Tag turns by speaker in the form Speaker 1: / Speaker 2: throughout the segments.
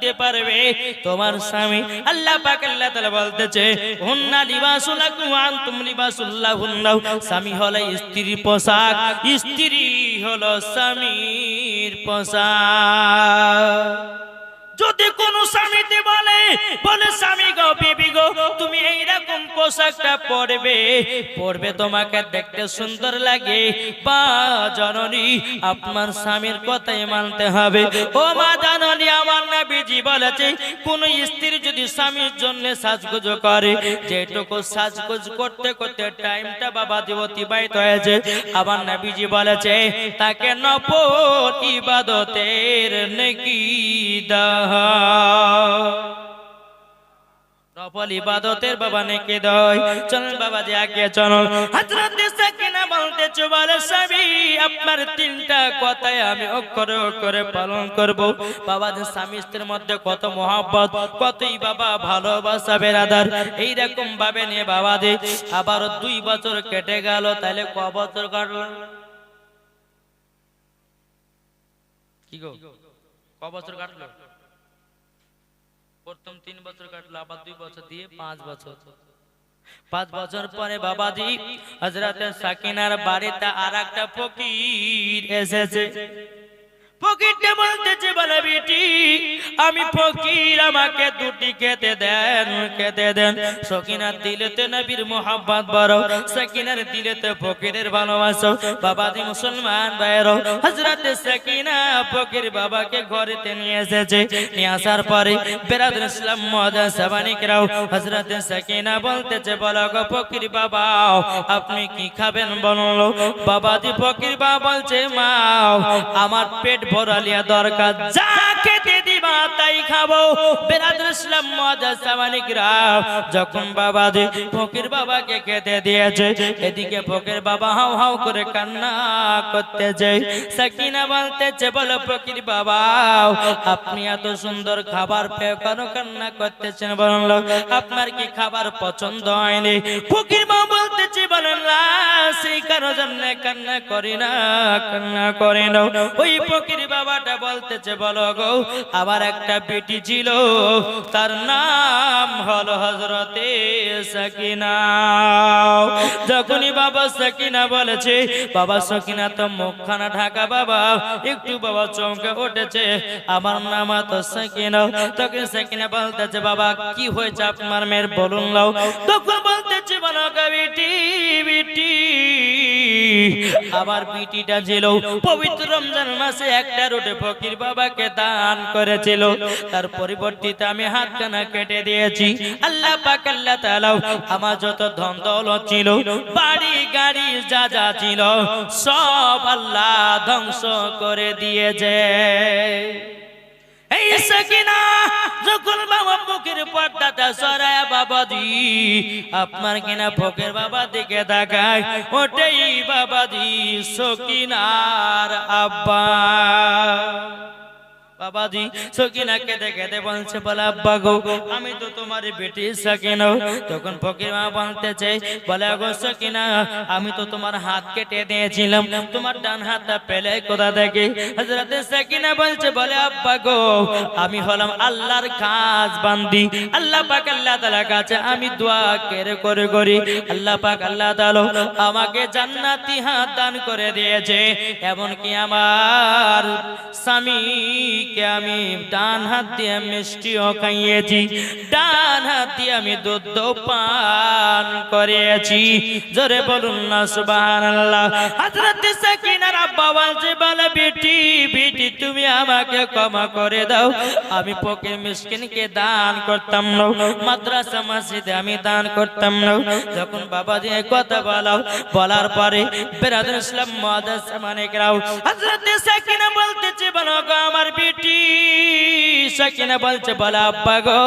Speaker 1: করতে পারবে? তোমার স্বামী আল্লাহ পাক আল্লাহ তাআলা বলতেছে, হুন্না তুম আনতুম লিবাসুল্লাহুন্না স্বামী হলো স্ত্রীর পোশাক, স্ত্রী হলো স্বামীর পোশাক। যদি কোন স্বামীতে বলে বলে, স্বামী গো, বিবি গো, তুমি এইরকম পোশাকটা পরবে পরবে তোমাকে দেখতে সুন্দর লাগে। বা জননী, আপনার স্বামীর কথাই মানতে হবে। ও মা জননী, আমার নবীজি বলেছে, কোন স্ত্রী যদি স্বামীর জন্য সাজগোজ করে, যেটুকু সাজগোজ করতে করতে টাইমটা বাবা অতিবাহিত হয়েছে, আমার নবীজি বলেছে, তাকে নফল ইবাদতের নেকি দাও। নফল ইবাদতের বাবা নেকি দয় চলুন বাবা যে আগে চলুন। হযরত সাকিনা বলতেছে বলে স্বামী আপনার তিনটা কথাই আমি অক্ষরে অক্ষরে পালন করব। বাবা যে স্বামী স্ত্রীর মধ্যে কত মহব্বত, কতই বাবা ভালোবাসা বেরাদার। এইরকম ভাবে নিয়ে বাবা দে আবার দুই বছর কেটে গেল তাহলে ক বছর কাটলো? কি গো? ক বছর কাটলো? প্রথম তিন বছর কাটলো, আবার দুই বছর দিয়ে পাঁচ বছর। পাঁচ বছর পরে বাবাজি হজরত সাকিনার বাড়িতে আর একটা ফকির এসেছে। ফকিরটা বলতেছে বলে আমি ফকির, আমাকে দুটি খেতে দেন খেতে দেন। সকিনার দিলেতে নবীর বড়, সকিনার দিলেতে ফকিরের ভালোবাসো। বাবাজি মুসলমান ভাইয়েরও হজরত সকিনা ফকির বাবাকে ঘরেতে নিয়ে এসেছে। নিয়ে আসার পরে বেরাদুল ইসলাম মহাদা হজরত সকিনা বলতেছে বলো গো ফকির বাবা, আপনি কি খাবেন বলল? বাবাজি ফকির বাবা বলছে, মা, আমার পেট ভরালিয়া দরকার যা তাই খাব। বেরাদুল ইসলাম মহাদা সাবানিকরাও যখন বাবা দি ফকির বাবাকে খেতে দিয়েছে, এদিকে ফকির বাবা হাউ হাউ করে কান্না করতেছে। সাকিনা বলতেছে, বলো ফকির বাবা, আপনি এত সুন্দর খাবার পেয়ে কেন কান্না করতেছেন? বলুন আপনার কি খাবার পছন্দ হয়নি? ফকির বাবা বলতেছে, বলেন সেই কারও জন্য কান্না করি না, কান্না করে না। ওই ফকির বাবাটা বলতেছে, বলো গো আমার একটা বেটি ছিল, তার নাম হলো হজরতে সাকিনা। যখনই বাবা সাকিনা বলেছে, বাবা সাকিনা, তো মুখখানা ঢাকা বাবা, একটু বাবা চমকে উঠেছে, আমার নাম তো সাকিনা। তখন সাকিনা বলতেছে, বাবা, কি হয়েছে আপনার মেয়ের বলুন লাও তখন বলতেছে বলো বেটি বেটি আমার বিটিটা ছিল। পবিত্র রমজান মাসে একটা রোটে ফকির বাবাকে দান করেছিল। তার পরিবর্তিতে আমি হাতখানা কেটে দিয়েছি। আল্লাহ পাক, আল্লাহ তাআলা আমার যত ধন দৌলত ছিল, বাড়ি, গাড়ি যা যা ছিল, সব আল্লাহ ধ্বংস করে দিয়েছে। এই সকিনা যখন বাবা বুকের পর্দাটা সরায় বাবাজি আপনার কিনা ফকের বাবা দিকে তাকায়, ওটাই বাবাজি সকিনার আব্বা। বাবাজি সকিনাকে দেখে দে বলছে, বলে, আব্বা গো, আমি তো তোমার বেটি সকিনা। তখন ফকির মা বলতেছে, বলে গো সকিনা, আমি তো তোমার হাত কেটে দিয়েছিলাম। তোমার ডান হাতটা পেলে কোথা থেকে? হযরতে সকিনা বলছে, বলে, আব্বা গো, আমি হলাম আল্লাহর কাজ বান্দি। আল্লাহ পাক আল্লাহ তাআলার কাছে আমি দোয়া করে করে, করি। আল্লাহ পাক আল্লাহ তাআলা আমাকে জান্নাতি হাত দান করে দিয়েছে। এমন কি আমার স্বামীকে আমি? ডান হাত মিষ্টিও খাইয়েছি, ডান হাত আমি দুধ পান করেছি। জোরে বলুন না, সুবহানাল্লাহ। হযরত সাকিনার আব্বা বলছে বলে বেটি বেটি, তুমি আমাকে ক্ষমা করে দাও। আমি ফকির মিসকিনকে দান করতাম না। মাদ্রাসা মসজিদে আমি দান করতাম না। যখন বাবা দিয়ে কথা বলাও বলার পরে বেরাদুল ইসলাম মাদ্রাসা মানে রাও, হযরত সাকিনা বলতেছে বলো আমার বেটি। সাকিনা বলছে, বলে আব্বা গো,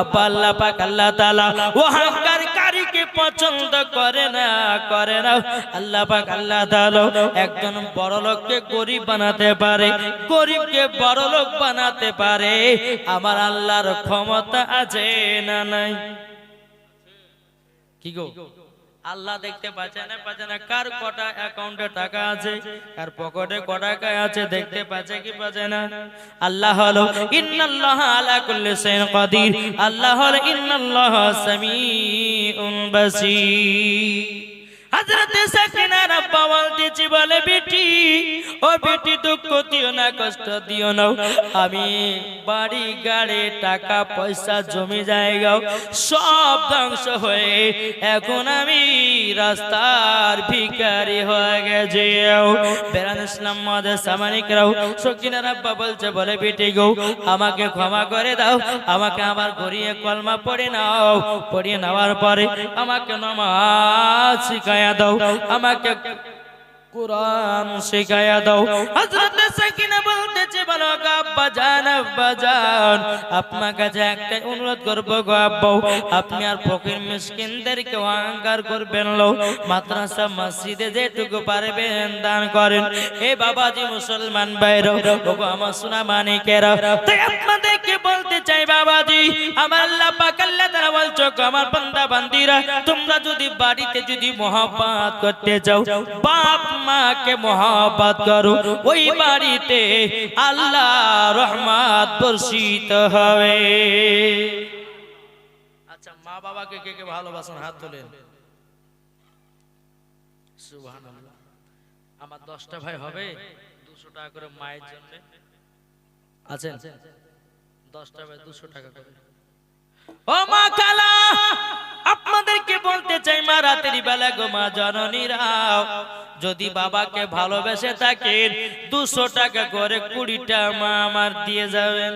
Speaker 1: আব্বা আল্লাহ পাক আল্লাহ তাআলা ও হাক্কার কারিকে পছন্দ করে না করে না। আল্লাহ পাক আল্লাহ তাআলা একজন বড় লোককে গরিব বানাতে পারে, গরিবকে বড় লোক বানাতে পারে। আমার আল্লাহর ক্ষমতা আছে না নাই? কি গো? আল্লাহ দেখতে পাচ্ছে না পাচ্ছে না, কার কটা অ্যাকাউন্টে টাকা আছে? কার পকেটে কটা টাকা আছে দেখতে পাচ্ছে কি পাচ্ছে না? আল্লাহ হলো, ইন্নাল্লাহ আলা কুল্লি শাইইন কাদির। আল্লাহ হলো, ইন্নাল্লাহ সামিউন বাসীর। হযরতে সাকিনার আব্বা বলতেছি বলে বেটি। ও বেটি, দুঃখ দিও না, কষ্ট দিও না। আমি বাড়ি গাড়ি, টাকা, পয়সা, জমি, জায়গা সব ধ্বংস হয়ে এখন আমি রাস্তার ভিখারি হয়ে গেছে। বলে বেটি গো, আমাকে ক্ষমা করে দাও। আমাকে গড়িয়ে কলমা পড়ে নাও। নেওয়ার পরে আমাকে দাও। আমাকে কোরআন শিখায়া দাও। হযরত সাকিনা বলতেছে বলো গো আব্বা জান আব্বা জান, আপনার কাছে একটা অনুরোধ করব গো আব্বা, আপনি আর ফকির মিসকিনদেরকে অহংকার করবেন লো মাদ্রাসা, মসজিদে যেটুকু পারবেন দান করেন। এ বাবাজি মুসলমান বাইরে ওগো আমার সোনা মানিকেরা। তাই আপনাদেরকে বলতে চাই বাবাজি, আমার আল্লাহ পাক আল্লাহ তাআলা বলছো আমার বান্দা বান্দিরা, তোমরা যদি বাড়িতে যদি মহব্বত করতে চাও, বাপ মাকে মহব্বত করো। ওই বাড়িতে আল্লাহ রহমত বর্ষিত হবে। আচ্ছা মা বাবাকে কে কে ভালোবাসেন? হাত তোলেন। সুবহানাল্লাহ। আমার দশটা ভাই হবে, দুশো টাকা করে মায়ের জন্য। আছেন? দশটা ভাই দুশো টাকা করে। ও মা কালা, আপনাদেরকে বলতে চাই, মা রাতের বেলা গো মা যদি বাবাকে ভালোবেসে থাকেন দুশো টাকা করে কুড়িটা মা আমার দিয়ে যাবেন।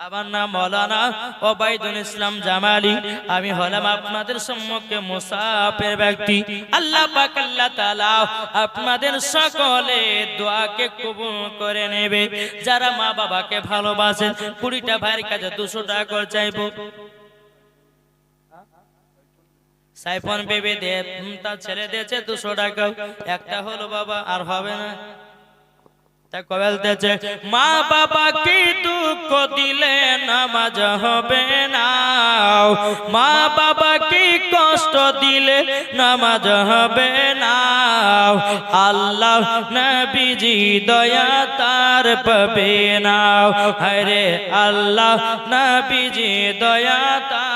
Speaker 1: আমার নাম মৌলানা ওবায়দুল ইসলাম জামালি। আমি হলাম আপনাদের সম্মুখে মুসাফের ব্যক্তি। আল্লাহ পাক, আল্লাহ তাআলা আপনাদের সকলে দোয়াকে কবুল করে নেবে। যারা মা বাবাকে ভালোবাসেন, কুড়িটা ভাইয়ের কাছে দুশো টাকা করে চাইব। সাইফন বেবি দে তার ছেলে দিয়েছে দুশো টাকা একটা হলো বাবা, আর হবে না। মা বাবাকে দুঃখ দিলে নামাজ হবে না। মা বাবাকে কষ্ট দিলে নামাজ হবে না। আল্লাহ নবীজি দয়া তার পাবে না। হরে আল্লাহ নবীজি দয়া তার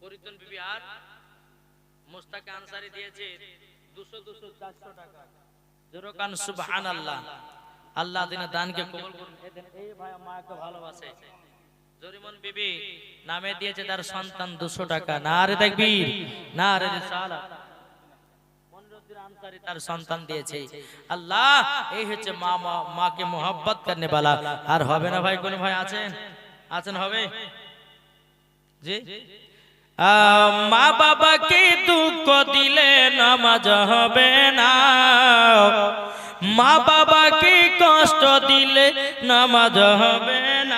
Speaker 1: বিবি আর মুস্তাক আনসারি দিয়েছে দুশো দুশো চারশো টাকা। জোরকান সুবহান আল্লাহ আল্লাহ দিনের দানকে কবুল করুন। এই ভাই মাকে ভালোবাসে। জরিমন বিবি নামে দিয়েছে তার সন্তান দুশো টাকা। না রে দেখবীর না রে তার সন্তান দিয়েছে। আল্লাহ এই হচ্ছে মা মা- মাকে মোহাব্বত করনে वाला আর হবে না ভাই কোন ভাই আছেন? আছেন। হবে? জি? মা বাবাকে দুঃখ দিলে নামাজ হবে না। মা বাবাকে কষ্ট দিলে নামাজ হবে না।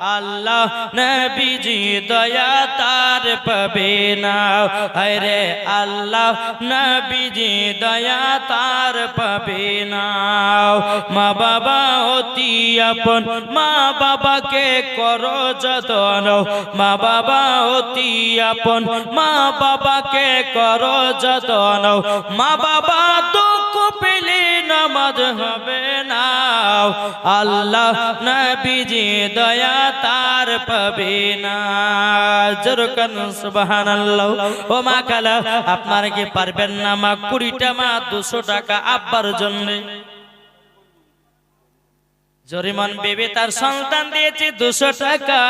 Speaker 1: আল্লাহ নবীজি দয়া তার পাবে না। আরে আল্লাহ নবীজি দয়া তার পাবে না। মা বাবা অতি আপন, মা বাবাকে করো যতন। মা বাবা অতি আপন, মা বাবাকে করো যতন। মা বাবা পেলে নামাজ হবে না আল্লাহ নবীজি দয়া তার পাবে না। জরকান সুবহানাল্লাহ। ও মা কালা, আপনারা কি পারবেন না মা কুড়িটা মা দুশো টাকা আব্বার জন্য? জরিমান বেবি তার সন্তান দিয়েছে দুশো টাকা।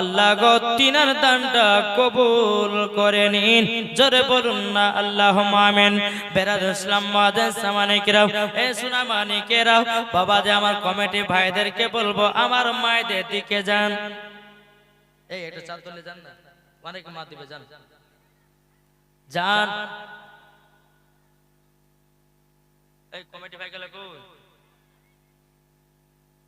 Speaker 1: আল্লাহ গো, তিনার দানটা কবুল করে নিন। জোরে বলুন না আল্লাহ মামেন বেরাদ ইসলাম মাদান সামানিকেরাও। এ সোনা মানিকেরাও। বাবা যে আমার কমিটি ভাইদেরকে বলব, আমার মায়েদের দিকে যান। এই, এটা চাল তুলে যান না। অনেক মা দিবে, যান। যান। এই, কমিটি ভাই গেল কই এর যান যান মায়েদের দিকে যান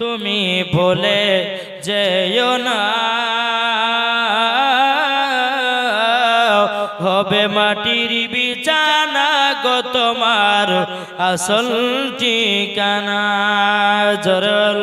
Speaker 1: তুমি ভুলে যেও না। হবে মাটির বিছানা গো তোমার আসল ঠিকানা। জরল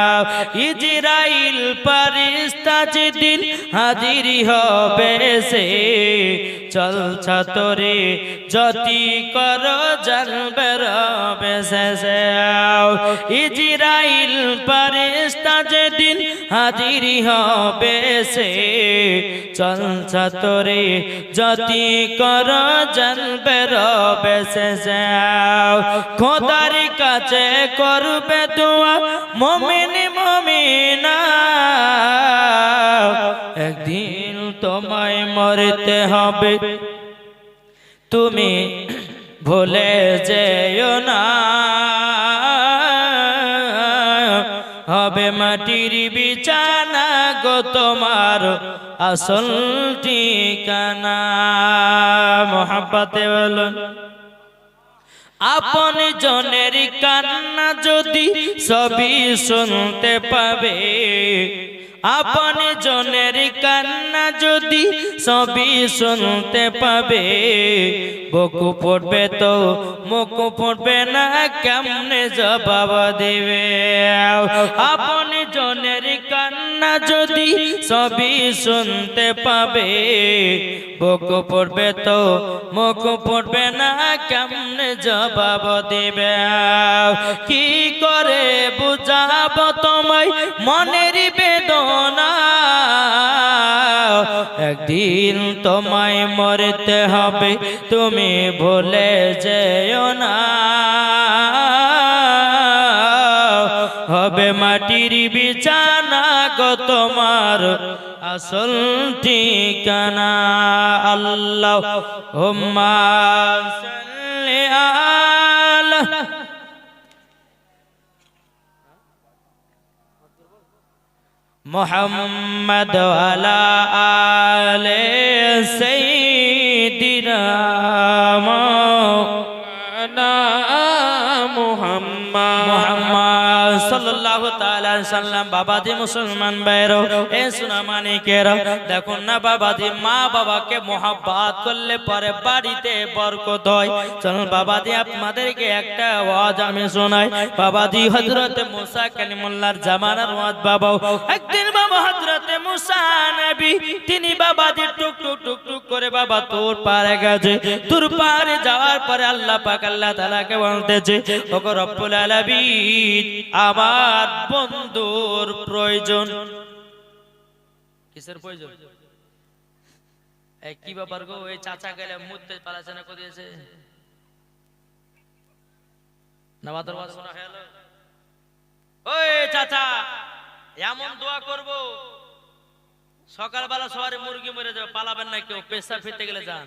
Speaker 1: ইজরাইল পারিস্তা যেদিন হাজিরি হবে সে চল ছাতরে যতি কর জানবে রবে শেষে ইজরাইল পারিস্তা যেদিন হাজিরি হবে সে চল ছাতরে যতি কর জানবে রবে শেষে খোদার কাছে করবে দোয়া মমিন মমিনা একদিন তোমায় মরতে হবে। তুমি ভুলে যেও না। হবে মাটির বিছানা গো তোমার আসল ঠিকানা। মোহাব্বতে বলুন। আপন জনের কান্না যদি সবই শুনতে পাবে। আপন জনের কান্না যদি সবই শুনতে পাবে। বকু পড়বে তো মুখু পড়বে না, কেমনে জবাব দেবে? আপন যদি সবই শুনতে পাবে, বকু পড়বে তো, মুখ পড়বে না, কেমনে জবাব দেবে? কি করে বুঝাব তোমায় মনের বেদনা? একদিন তোমায় মরতে হবে, তুমি আসল ঠিকানা আল্লাহ হুম্মা সাল্লি আলা মোহাম্মদ আলা আলে সাইয়্যিদিনা মাওলানা মুহাম্মদ মুহাম্মদ সাল্লাল্লাহু তাআলা তোর যাওয়ার পরে আল্লাহ আল্লাহ তাআলাকে বলতেছে ওগো রব্বুল আলামিন বন্ধুর প্রয়োজন। কিসের প্রয়োজন? কি ব্যাপার গো? এই চাচা গেলে মুদতে পালাছে না করিয়েছে? নামাজের ওয়াজ শোনা হয়ে ওই চাচা, এমন দোয়া করব, সকালবেলা মুরগি মরে যাবে, পালাবেন না কেউ ফিরতে গেলে যান।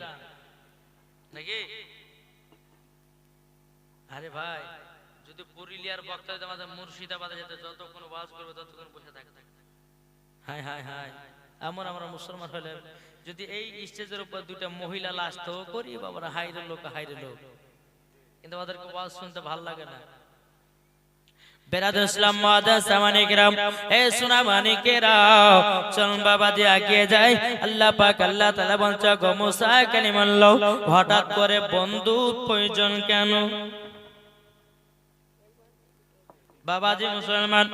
Speaker 1: নাকি? আরে ভাই যদি পুরুলিয়ার বক্তা যদি আমাদের মুর্শিদাবাদে যেতে যতক্ষণ ওয়াজ করবে, ততক্ষণ বসে হাই হাই হাই এমন আমরা মুসলমান হলে যদি এই স্টেজের উপর দুটা মহিলা লাশ তো করি, বাবারা হাইরে লোক হাইরে লোক। কিন্তু ওদেরকে ওয়াজ শুনতে লাগে না। হঠাৎ করে বন্ধু প্রয়োজন কেন? বাবাজি মুসলমান,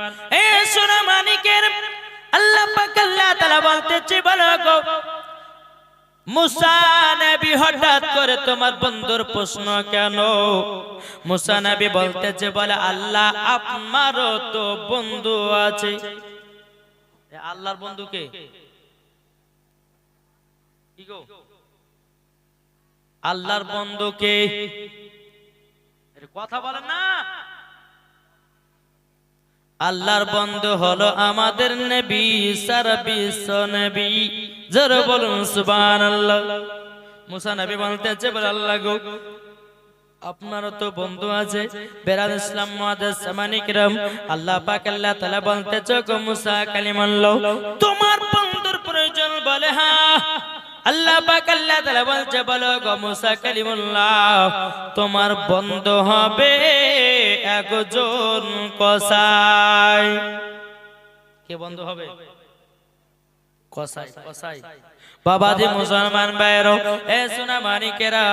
Speaker 1: এ সোনা মানিকের, আল্লাহ পাক আল্লাহ তাআলা বলতেছে, বলো গো, মুসা নবী হঠাৎ করে তোমার বন্ধুর প্রশ্ন কেন? মুসা নবী বলতেছে, বলে, আল্লাহ আপনারও তো বন্ধু আছে। এ আল্লাহর বন্ধু কে? কি গো? আল্লাহর বন্ধু কে? এর কথা বলেন না। আল্লাহর বন্ধু হলো আমাদের নবী সারা বিশ্ব নবী। জোর বলুন সুবহানাল্লাহ। মুসা নবী বলতেছে বলে আল্লাহ গো আপনারও তো বন্ধু আছে বেরাদ ইসলাম মুআদ্দাস সামানিকরাম আল্লাহ পাক আল্লাহ তাআলা বলতেছে গো মুসা কালিমাল্লাহ। তোমার বন্ধুর প্রয়োজন বলে হ্যাঁ। আল্লাহ পাক আল্লাহ তাআলা বলছে, বলো গো মুসা কালিমুল্লাহ, তোমার বন্ধু হবে একজন কসাই। কে বন্ধু হবে? কসাই কসাই। বাবাজি মুসলমান ভাইয়েরও, এ সোনা মানিকেরা।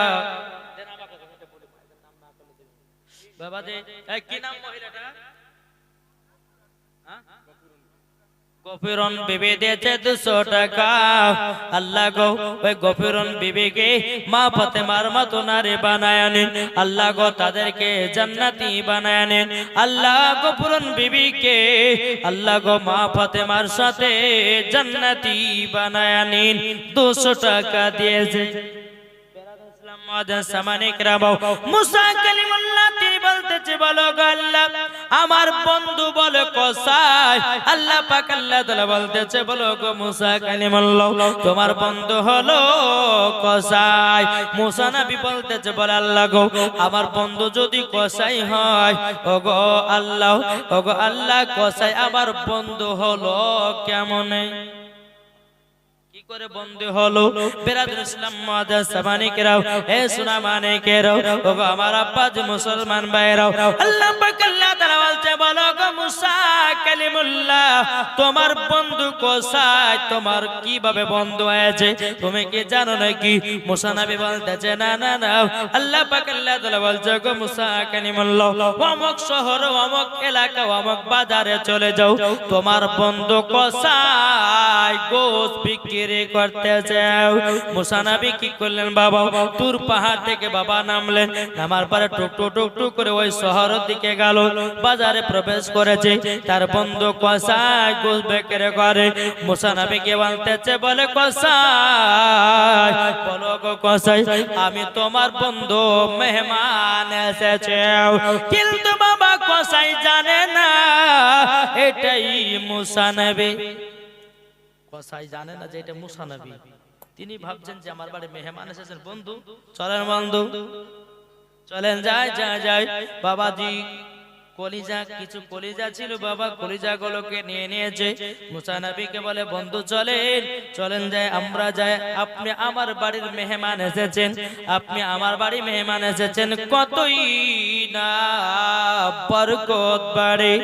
Speaker 1: বাবাজি এই কি নাম মহিলাটা? হ্যাঁ? গফিরন বিবি দিয়েছে দুশো টাকা। আল্লাহ গো, ওই গফিরন বিবিকে মা ফাতেমার মতো নারী বানায় নিন আল্লাহ গো, তাদেরকে জান্নাতি বানায় নিন আল্লাহ গফিরন বিবিকে, আল্লাহ গো, মা ফাতেমার সাথে জান্নাতি বানায় নিন দুশো টাকা দিয়েছে। আমার বন্ধু বলে কসাই। আল্লাহ পাক আল্লাহ তাআলা বলতেছে, বলো গো মুসা কালিমাল্লাহ, তোমার বন্ধু হলো কসাই। মুসা নবী বলতেছে, বলে আল্লাহ গো, আমার বন্ধু যদি কসাই হয় ও গো আল্লাহ ও গো আল্লাহ, কসাই আমার বন্ধু হলো কেমনে? করে বন্ধু হলো। বেরাদুল ইসলাম মাদাস সামানিকেরাও এ সোনা মানিকেরাও, ওগো আমার আব্বা যে মুসলমান ভাইরাও আল্লাহ পাক আল্লাহ তাআলা বলছে, বলো গো মুসা কালিমুল্লাহ, তোমার বন্ধু কোসায় তোমার কীভাবে বন্ধু হয়েছে? তুমি কি জানো নাকি? মুসা নবী বলতেছে, না না না। আল্লাহ পাক আল্লাহ তাআলা বলছে গো মুসা কালিমুল্লাহ, অমুক শহর, অমুক এলাকা, অমুক বাজারে চলে যাও। তোমার বন্ধু কোসায় গোস বিক্রি করতে যাও মুসা নবী কি করলেন বাবা? তুর পাহাড় থেকে বাবা নামলেন। নামার পরে টুক টুক টুক টুক করে ওই দিকে গেল। বাজারে প্রবেশ করেছে। তার বন্ধু করে বলে বলো গো কসাই আমি তোমার বন্ধু মেহমান এসেছে কিন্তু বাবা কসাই জানে না, এটাই মুসা নবী জানে না যে এটা মুসা নবী তিনি ভাবছেন যে আমার বাড়ি মেহমান এসেছেন। বন্ধু চলেন বন্ধু। চলেন যাই যাই যাই বাবাজি কলিজা কিছু কলিজা ছিল বাবা কলিজা গুলোকে নিয়ে নিয়েছে। মুসা নবীকে বলে বন্ধু চলেন চলেন যাই আমরা যাই। আপনি আমার বাড়ির মেহমান এসেছেন। আপনি আমার বাড়ি মেহমান এসেছেন। কতই না বরকত বাড়ি।